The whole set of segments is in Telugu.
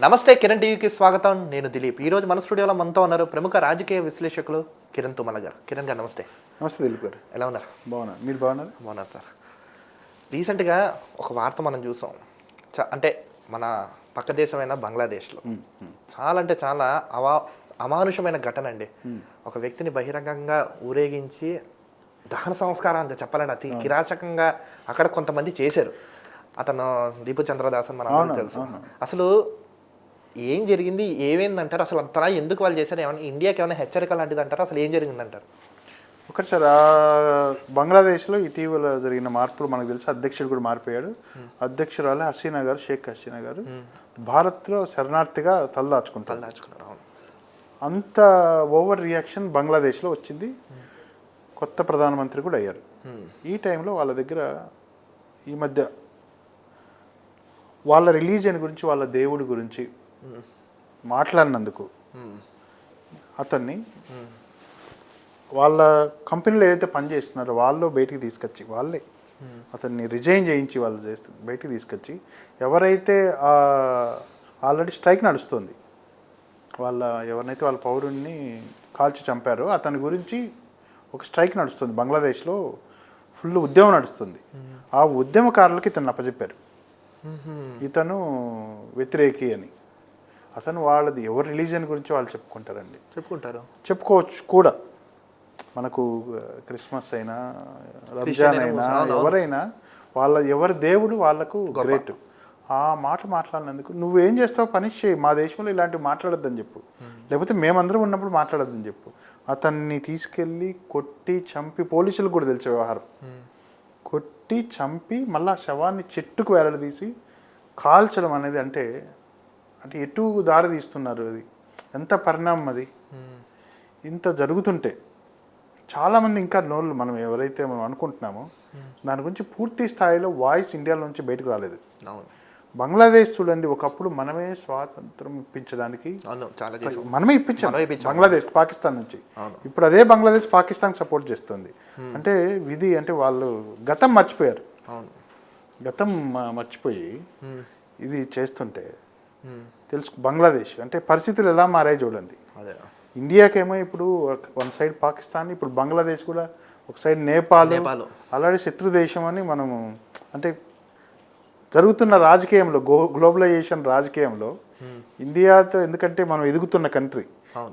నమస్తే కిరణ్ టీవీకి స్వాగతం. నేను దిలీప్. ఈ రోజు మన స్టూడియోలో మనతో ఉన్నారు ప్రముఖ రాజకీయ విశ్లేషకులు కిరణ్ తుమ్మల గారు. కిరణ్ గారు నమస్తే. నమస్తే దిలీప్ గారు. ఎలా ఉన్నారు? బాగున్నా. మీరు బాగున్నారు? బాగున్నారు సార్. రీసెంట్గా ఒక వార్త మనం చూసాం. చ- అంటే మన పక్క దేశమైన బంగ్లాదేశ్లో. చాలా అంటే చాలా అవా అమానుషమైన ఘటన అండి. ఒక వ్యక్తిని బహిరంగంగా ఊరేగించి దహన సంస్కారం అంటే చెప్పాలంటే అతి కిరాచకంగా అక్కడ కొంతమంది చేశారు. అతను దీపు చంద్రదాస్ అని మన తెలుసు. అసలు ఏం జరిగింది ఏమైందంటారు అసలు అంతలా ఎందుకు వాళ్ళు చేశారు ఏమైనా ఇండియాకి ఏమైనా హెచ్చరిక లాంటిది అంటారు అసలు ఏం జరిగిందంటారు? ఒకటి సార్ బంగ్లాదేశ్లో ఇటీవల జరిగిన మార్పులు మనకు తెలిసి అధ్యక్షుడు కూడా మారిపోయాడు. అధ్యక్షురాలు హసీనా గారు షేక్ హసీనా గారు భారత్లో శరణార్థిగా తలదాచుకుంటారు. దాచుకున్నారు అవును. అంత ఓవర్ రియాక్షన్ బంగ్లాదేశ్లో వచ్చింది. కొత్త ప్రధానమంత్రి కూడా అయ్యారు. ఈ టైంలో వాళ్ళ దగ్గర ఈ మధ్య వాళ్ళ రిలీజియన్ గురించి వాళ్ళ దేవుడి గురించి మాట్లాడినందుకు అతన్ని వాళ్ళ కంపెనీలో ఏదైతే పని చేస్తున్నారో వాళ్ళు బయటికి తీసుకొచ్చి వాళ్ళే అతన్ని రిజైన్ చేయించి వాళ్ళు చేస్తు బయటికి తీసుకొచ్చి ఎవరైతే ఆల్రెడీ స్ట్రైక్ నడుస్తుంది వాళ్ళ ఎవరినైతే వాళ్ళ పౌరుణ్ణి కాల్చి చంపారో అతని గురించి ఒక స్ట్రైక్ నడుస్తుంది. బంగ్లాదేశ్లో ఫుల్ ఉద్యమం నడుస్తుంది. ఆ ఉద్యమకారులకి ఇతను అప్పచెప్పారు ఇతను వ్యతిరేకి అని. అతను వాళ్ళది ఎవరి రిలీజియన్ గురించి వాళ్ళు చెప్పుకుంటారండి. చెప్పుకుంటారు. చెప్పుకోవచ్చు కూడా. మనకు క్రిస్మస్ అయినా రంజాన్ అయినా ఎవరైనా వాళ్ళ ఎవరి దేవుడు వాళ్ళకు గ్రేట్. ఆ మాట మాట్లాడినందుకు నువ్వేం చేస్తావు పని చేయి మా దేశంలో ఇలాంటివి మాట్లాడొద్దని చెప్పు. లేకపోతే మేమందరం ఉన్నప్పుడు మాట్లాడొద్దని చెప్పు. అతన్ని తీసుకెళ్ళి కొట్టి చంపి పోలీసులకు కూడా తెలిసే వ్యవహారం. కొట్టి చంపి మళ్ళా ఆ శవాన్ని చెట్టుకు వేలాడదీసి కాల్చడం అనేది అంటే అంటే ఎటు దారి తీస్తున్నారు అది? ఎంత పరిణామం అది? ఇంత జరుగుతుంటే చాలామంది ఇంకా నోళ్ళు మనం ఎవరైతే మనం అనుకుంటున్నామో దాని గురించి పూర్తి స్థాయిలో వాయిస్ ఇండియాలో నుంచి బయటకు రాలేదు. బంగ్లాదేశ్ చూడండి ఒకప్పుడు మనమే స్వాతంత్రం ఇప్పించడానికి మనమే ఇప్పించాం. బంగ్లాదేశ్ పాకిస్తాన్ నుంచి. ఇప్పుడు అదే బంగ్లాదేశ్ పాకిస్తాన్ సపోర్ట్ చేస్తుంది. అంటే విధి అంటే వాళ్ళు గతం మర్చిపోయారు. గతం మర్చిపోయి. ఇది చేస్తుంటే. తెలుసు బంగ్లాదేశ్. అంటే పరిస్థితులు ఎలా మారాయి చూడండి. అదే. ఇండియాకేమో ఇప్పుడు వన్ సైడ్ పాకిస్తాన్ ఇప్పుడు బంగ్లాదేశ్ కూడా ఒక సైడ్ నేపాల్. అలాగే శత్రు దేశం అని మనము అంటే జరుగుతున్న రాజకీయంలో గో గ్లోబలైజేషన్ రాజకీయంలో ఇండియాతో ఎందుకంటే మనం ఎదుగుతున్న కంట్రీ.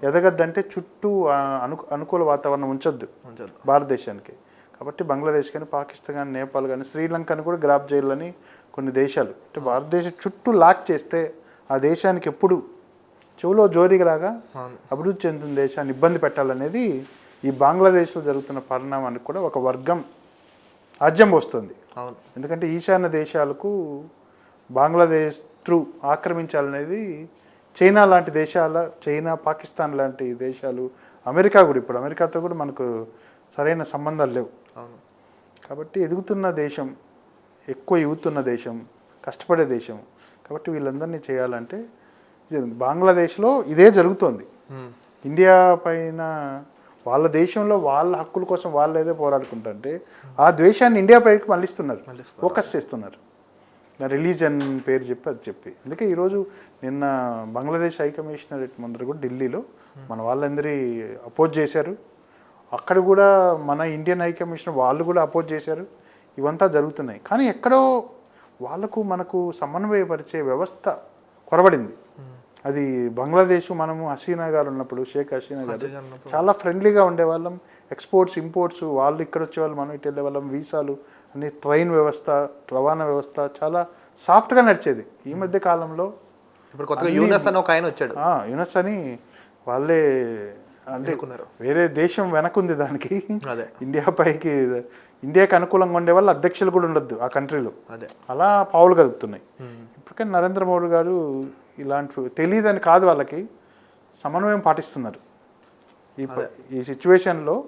ఎదగద్దంటే చుట్టూ అను అనుకూల వాతావరణం ఉంచొద్దు ఉంచొద్దు. భారతదేశానికి. కాబట్టి బంగ్లాదేశ్ కానీ పాకిస్తాన్ కానీ నేపాల్ కానీ శ్రీలంకని కూడా గ్రాప్ చేయాలని కొన్ని దేశాలు. అంటే భారతదేశం చుట్టూ లాక్ చేస్తే ఆ దేశానికి ఎప్పుడు చెవులో జోరికి రాగా అభివృద్ధి చెందిన దేశాన్ని ఇబ్బంది పెట్టాలనేది ఈ బంగ్లాదేశ్లో జరుగుతున్న పరిణామానికి కూడా ఒక వర్గం ఆజ్యం వస్తుంది ఎందుకంటే ఈశాన్య దేశాలకు బంగ్లాదేశ్ త్రూ ఆక్రమించాలనేది చైనా లాంటి దేశాల చైనా పాకిస్తాన్ లాంటి దేశాలు అమెరికా కూడా ఇప్పుడు అమెరికాతో కూడా మనకు సరైన సంబంధాలు లేవు. కాబట్టి ఎదుగుతున్న దేశం ఎక్కువ ఎగుతున్న దేశం కష్టపడే దేశం కాబట్టి వీళ్ళందరినీ చేయాలంటే బంగ్లాదేశ్లో ఇదే జరుగుతోంది. ఇండియా పైన వాళ్ళ దేశంలో వాళ్ళ హక్కుల కోసం వాళ్ళు ఏదో పోరాడుకుంటుంటే ఆ ద్వేషాన్ని ఇండియా పైకి మళ్ళిస్తున్నారు. మళ్ళిస్తున్నారు. ఫోకస్ చేస్తున్నారు. రిలీజన్ పేరు చెప్పి అది చెప్పి. అందుకే ఈరోజు నిన్న బంగ్లాదేశ్ హై కమిషనరేట్ ముందర కూడా ఢిల్లీలో మన వాళ్ళందరి అపోజ్ చేశారు. అక్కడ కూడా మన ఇండియన్ హై కమిషనర్ వాళ్ళు కూడా అపోజ్ చేశారు. ఇవంతా జరుగుతున్నాయి. కానీ ఎక్కడో వాళ్ళకు మనకు సమన్వయపరిచే వ్యవస్థ కొరబడింది. అది బంగ్లాదేశ్ మనము హసీనా గారు ఉన్నప్పుడు షేక్ హసీనా గారు. చాలా ఫ్రెండ్లీగా ఉండేవాళ్ళం. ఎక్స్పోర్ట్స్ ఇంపోర్ట్స్ వాళ్ళు ఇక్కడ వచ్చేవాళ్ళు మనం ఇటు వెళ్ళేవాళ్ళం. వీసాలు అన్ని ట్రైన్ వ్యవస్థ రవాణా వ్యవస్థ చాలా సాఫ్ట్గా నడిచేది. ఈ మధ్య కాలంలో ఇప్పుడు కొత్తగా యూనస్ అని ఒక ఆయన వచ్చాడు. యునస్ అని వాళ్ళే అంటే. వేరే దేశం వెనకుంది దానికి. అదే. ఇండియా పైకి ఇండియాకి అనుకూలంగా ఉండే వాళ్ళు అధ్యక్షులు కూడా ఉండొద్దు ఆ కంట్రీలో. అదే. అలా పావులు కదుపుతున్నాయి. ఇప్పటికే నరేంద్ర మోడీ గారు ఇలాంటివి తెలియదని కాదు వాళ్ళకి సమన్వయం పాటిస్తున్నారు. ఈ ఈ సిచ్యువేషన్లో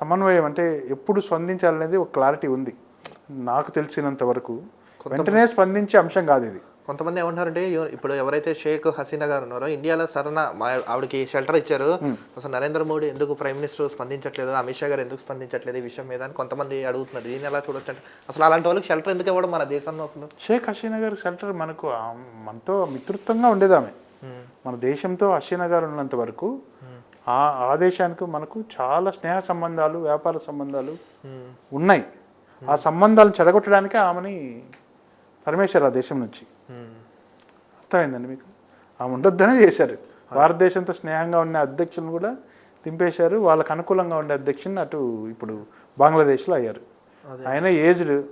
సమన్వయం అంటే ఎప్పుడు స్పందించాలనేది ఒక క్లారిటీ ఉంది. నాకు తెలిసినంత వరకు వెంటనే స్పందించే అంశం కాదు ఇది. కొంతమంది ఏమంటారంటే ఇప్పుడు ఎవరైతే షేక్ హసీనా గారు ఉన్నారో ఇండియాలో సరైన మా ఆవిడకి షెల్టర్ ఇచ్చారు. అసలు నరేంద్ర మోడీ ఎందుకు ప్రైమ్ మినిస్టర్ స్పందించట్లేదు? అమిత్ షా గారు ఎందుకు స్పందించట్లేదు ఈ విషయం మీద అని కొంతమంది అడుగుతున్నారు. దీన్ని ఎలా చూడొచ్చు అంటే అసలు అలాంటి వాళ్ళకి షెల్టర్ ఎందుకు ఇవ్వడం మన దేశంలో అసలు? షేక్ హసీనా గారి షెల్టర్ మనకు మనతో మిత్రుత్వంగా ఉండేది ఆమె. మన దేశంతో హసీనా గారు ఉన్నంత వరకు ఆ ఆ దేశానికి మనకు చాలా స్నేహ సంబంధాలు వ్యాపార సంబంధాలు ఉన్నాయి. ఆ సంబంధాలను చెడగొట్టడానికే ఆమెని పరమేశ్వర్ ఆ దేశం నుంచి. అర్థమైందండి మీకు? ఆమె ఉండొద్దనే చేశారు. భారతదేశంతో స్నేహంగా ఉండే అధ్యక్షులను కూడా దింపేశారు. వాళ్ళకు అనుకూలంగా ఉండే అధ్యక్షుని అటు ఇప్పుడు బంగ్లాదేశ్లో అయ్యారు. ఆయన ఏజ్డ్.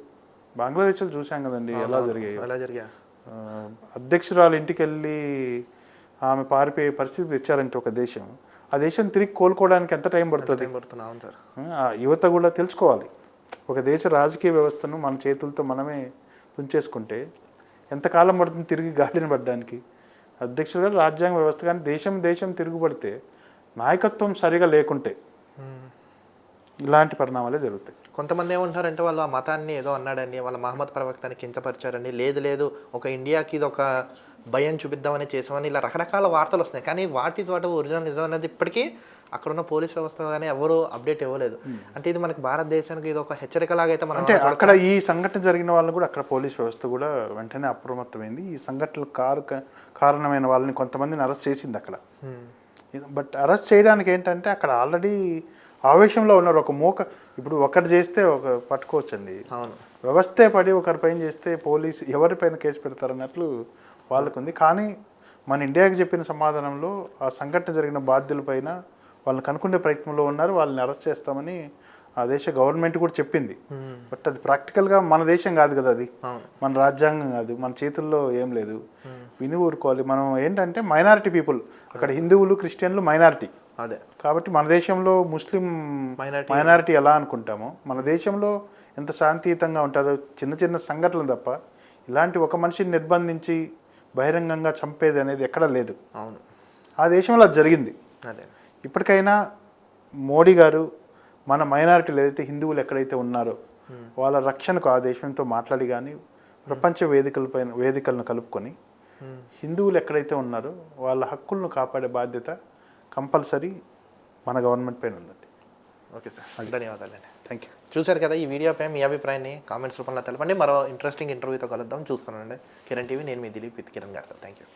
బంగ్లాదేశ్లో చూసాం కదండి ఎలా జరిగాయి. అధ్యక్షురాలు ఇంటికి వెళ్ళి ఆమె పారిపోయే పరిస్థితి తెచ్చారంటే ఒక దేశం. ఆ దేశం తిరిగి కోలుకోవడానికి ఎంత టైం పడుతుంది? యువత కూడా తెలుసుకోవాలి. ఒక దేశ రాజకీయ వ్యవస్థను మన చేతులతో మనమే తుంచేసుకుంటే ఎంతకాలం పడుతుంది తిరిగి గాడిన పడడానికి? అధ్యక్షుడు రాజ్యాంగ వ్యవస్థ కానీ దేశం దేశం తిరుగుబడితే నాయకత్వం సరిగా లేకుంటే ఇలాంటి పరిణామాలే జరుగుతాయి. కొంతమంది ఏమంటారంటే వాళ్ళు ఆ మతాన్ని ఏదో అన్నాడని వాళ్ళ మహమ్మద్ ప్రవక్తని కించపరిచారని లేదు లేదు ఒక ఇండియాకి ఇది ఒక భయం చూపిద్దామని చేసామని ఇలా రకరకాల వార్తలు వస్తున్నాయి. కానీ వాట్ ఈజ్ వాట్ ఒరిజినల్ నిజం అనేది ఇప్పటికీ అక్కడ ఉన్న పోలీస్ వ్యవస్థ కానీ ఎవరు అప్డేట్ ఇవ్వలేదు. అంటే ఇది మనకి భారతదేశానికి ఇది ఒక హెచ్చరికలాగా అయితే మనం అంటే అక్కడ ఈ సంఘటన జరిగిన వాళ్ళు కూడా అక్కడ పోలీస్ వ్యవస్థ కూడా వెంటనే అప్రమత్తమైంది. ఈ సంఘటనలు కారు కారణమైన వాళ్ళని కొంతమందిని అరెస్ట్ చేసింది అక్కడ. బట్ అరెస్ట్ చేయడానికి ఏంటంటే అక్కడ ఆల్రెడీ ఆవేశంలో ఉన్నారు. ఒక మూక ఇప్పుడు ఒకటి చేస్తే ఒక పట్టుకోవచ్చండి. అవును. వ్యవస్థే పడి ఒకరి పైన చేస్తే పోలీసు ఎవరిపైన కేసు పెడతారన్నట్లు వాళ్ళకు ఉంది కానీ మన ఇండియాకి చెప్పిన సమాధానంలో ఆ సంఘటన జరిగిన బాధ్యులపైన వాళ్ళని కనుక్కునే ప్రయత్నంలో ఉన్నారు. వాళ్ళని అరెస్ట్ చేస్తామని ఆ దేశ గవర్నమెంట్ కూడా చెప్పింది. బట్ అది ప్రాక్టికల్గా మన దేశం కాదు కదా అది. మన రాజ్యాంగం కాదు. మన చేతుల్లో ఏం లేదు. విని ఊరుకోవాలి. మనం ఏంటంటే మైనారిటీ పీపుల్. అక్కడ హిందువులు క్రిస్టియన్లు మైనారిటీ. అదే. కాబట్టి మన దేశంలో ముస్లిం Minority. మైనారిటీ ఎలా అనుకుంటామో మన దేశంలో ఎంత శాంతియుతంగా ఉంటారో చిన్న చిన్న సంఘటనలు తప్ప ఇలాంటి ఒక మనిషిని నిర్బంధించి బహిరంగంగా చంపేది అనేది ఎక్కడా లేదు. అవును. ఆ దేశంలో అది జరిగింది. అదే. ఇప్పటికైనా మోడీ గారు మన మైనారిటీలు ఏదైతే హిందువులు ఎక్కడైతే ఉన్నారో వాళ్ళ రక్షణకు ఆ దేశంతో మాట్లాడి కానీ ప్రపంచ వేదికలపైన వేదికలను కలుపుకొని హిందువులు ఎక్కడైతే ఉన్నారో వాళ్ళ హక్కులను కాపాడే బాధ్యత కంపల్సరీ మన గవర్నమెంట్ పైన ఉందండి. Okay sir. ధన్యవాదాలండి. థ్యాంక్ యూ చూశారు కదా ఈ వీడియోపై మీ అభిప్రాయాన్ని కామెంట్స్ రూపంలో తెలపండి. మరో ఇంట్రెస్టింగ్ ఇంటర్వ్యూతో కలుద్దాం. చూస్తున్నానండి. కిరణ్ టీవీ నేను మీ దిలీప్ విత్ కిరణ్ గారు థ్యాంక్ యూ